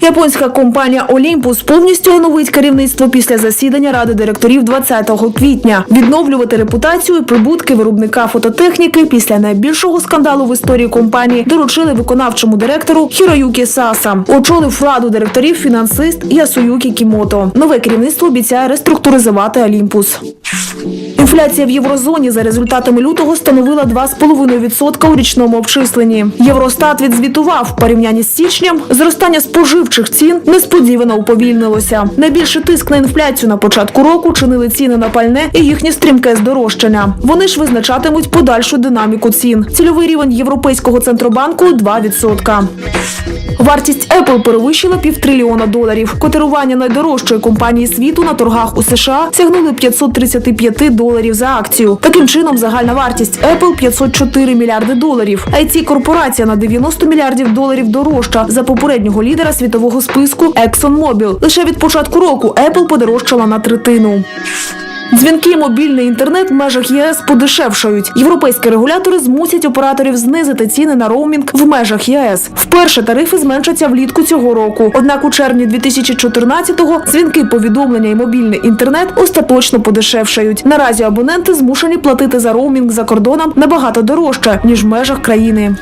Японська компанія Олімпус повністю оновить керівництво після засідання ради директорів 20 квітня. Відновлювати репутацію і прибутки виробника фототехніки після найбільшого скандалу в історії компанії доручили виконавчому директору Хіроюкі Саса. Очолив раду директорів фінансист Ясуюкі Кімото. Нове керівництво обіцяє реструктуризувати Олімпус. Інфляція в єврозоні за результатами лютого становила 2,5% у річному обчисленні. Євростат відзвітував в порівнянні з січням зростання споживчих цін несподівано уповільнилося. Найбільший тиск на інфляцію на початку року чинили ціни на пальне і їхнє стрімке здорожчання. Вони ж визначатимуть подальшу динаміку цін. Цільовий рівень Європейського центробанку 2%. Вартість Apple перевищила півтрильйона доларів. Котирування найдорожчої компанії світу на торгах у США сягнули 535 доларів за акцію. Таким чином, загальна вартість Apple 504 мільярди доларів. it корпорація на 90 мільярдів доларів дорожча за попереднього лідера світового списку ExxonMobil. Лише від початку року Apple подорожчала на третину. Дзвінки, мобільний інтернет в межах єС подешевшають. Європейські регулятори змусять операторів знизити ціни на роумінг в межах ЄС. Вперше тарифи зменшаться влітку цього року. Однак у червні 2014-го дзвінки, повідомлення і мобільний інтернет остаточно подешевшають. Наразі абоненти змушені платити за роумінг за кордоном набагато дорожче ніж в межах країни.